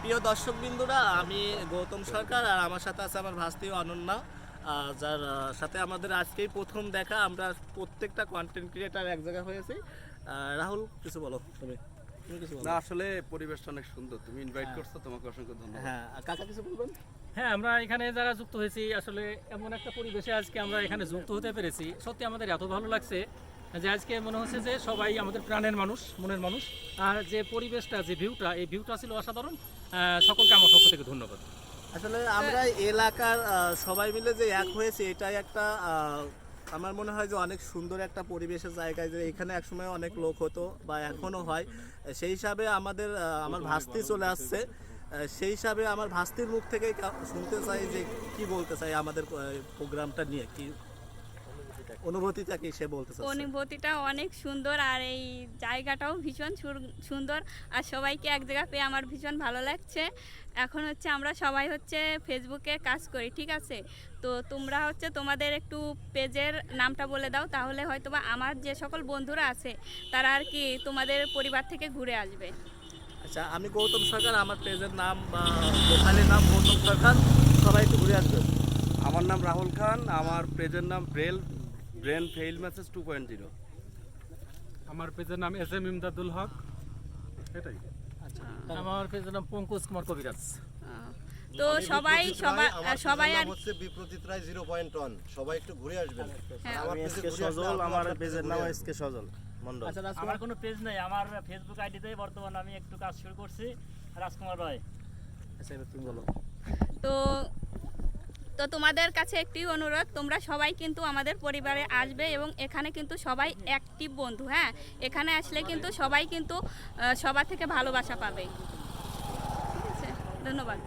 প্রিয় দর্শকবৃন্দুরা আমি গৌতম সরকার আর আমার সাথে আছে আমার ভাস্তি অনন্যা। যার সাথে আমাদের আজকেই প্রথম দেখা। আমরা প্রত্যেকটা কন্টেন্ট ক্রিয়েটার এক জায়গায় হয়েছি রাহুল কিছু বলো তুমি। তুমি কিছু বলো। না আসলে পরিবেশটা অনেক সুন্দর। তুমি ইনভাইট করছ তোমাকে অসংখ্য ধন্যবাদ। হ্যাঁ কাকা কিছু বলবেন? হ্যাঁ আমরা এখানে যারা যুক্ত হয়েছি আসলে এমন একটা পরিবেশে আজকে আমরা এখানে যুক্ত হতে পেরেছি। সত্যি আমাদের এত ভালো লাগছে। যে আজকে মনে হচ্ছে যে সবাই আমাদের প্রাণের মানুষ, মনের মানুষ। আর যে পরিবেশটা, যে ভিউটা এই ভিউটা ছিল অসাধারণ। সকলকে আমার পক্ষ থেকে ধন্যবাদ। আসলে আমরা এলাকার সবাই মিলে যে এক হয়েছে, এটাই একটা আমার মনে হয় যে অনেক সুন্দর একটা পরিবেশের জায়গায় যে এখানে একসময় অনেক লোক হতো বা এখনও হয়। সেই হিসাবে আমাদের আমার ভাস্তি চলে আসছে। সেই হিসাবে আমার ভাস্তির মুখ থেকে শুনতে চাই যে কি বলতে চাই আমাদের প্রোগ্রামটা নিয়ে, কি অনুভূতিটা কি সে বলতে অনুভূতিটা অনেক সুন্দর আর এই জায়গাটাও ভীষণ সুন্দর। আর সবাইকে এক জায়গা পেয়ে আমার ভীষণ ভালো লাগছে। এখন হচ্ছে আমরা সবাই হচ্ছে ফেসবুকে কাজ করি ঠিক আছে? তো তোমরা হচ্ছে তোমাদের একটু পেজের নামটা বলে দাও তাহলে হয়তো বা আমার যে সকল বন্ধুরা আছে তারা আর কি তোমাদের পরিবার থেকে ঘুরে আসবে। আচ্ছা আমি গৌতম সরকার আমার পেজের নাম বা প্রোফাইলের নাম গৌতম সরকার সবাই একটু ঘুরে আসবে। আমার নাম রাহুল খান আমার পেজের নাম Braille brain fail message two point zero আমার পেজের নাম এস এম ইমদাদুল হক এটাই। আচ্ছা আমার পেজের নাম পঙ্কজ কুমার কবিরাজ। তো সবাই সবাই সবাই আর হচ্ছে Biprajit Roy zero point one সবাই একটু ঘুরে আসবেন। হ্যাঁ। আমার পেজে সজল আমার পেজের নাম এসকে সজল মন্ডল। আচ্ছা আমার কোনো পেজ নেই। আমার ফেসবুক আইডিতে বর্তমানে আমি একটু কাজ শুরু করছি। রাজকুমার রায় আচ্ছা তুমি বলো। তো তো তোমাদের কাছে একটি অনুরোধ, তোমরা সবাই কিন্তু আমাদের পরিবারে আসবে এবং এখানে কিন্তু সবাই অ্যাক্টিভ বন্ধু হ্যাঁ? এখানে আসলে কিন্তু সবাই কিন্তু সবার থেকে ভালোবাসা পাবে। ঠিক আছে? ধন্যবাদ।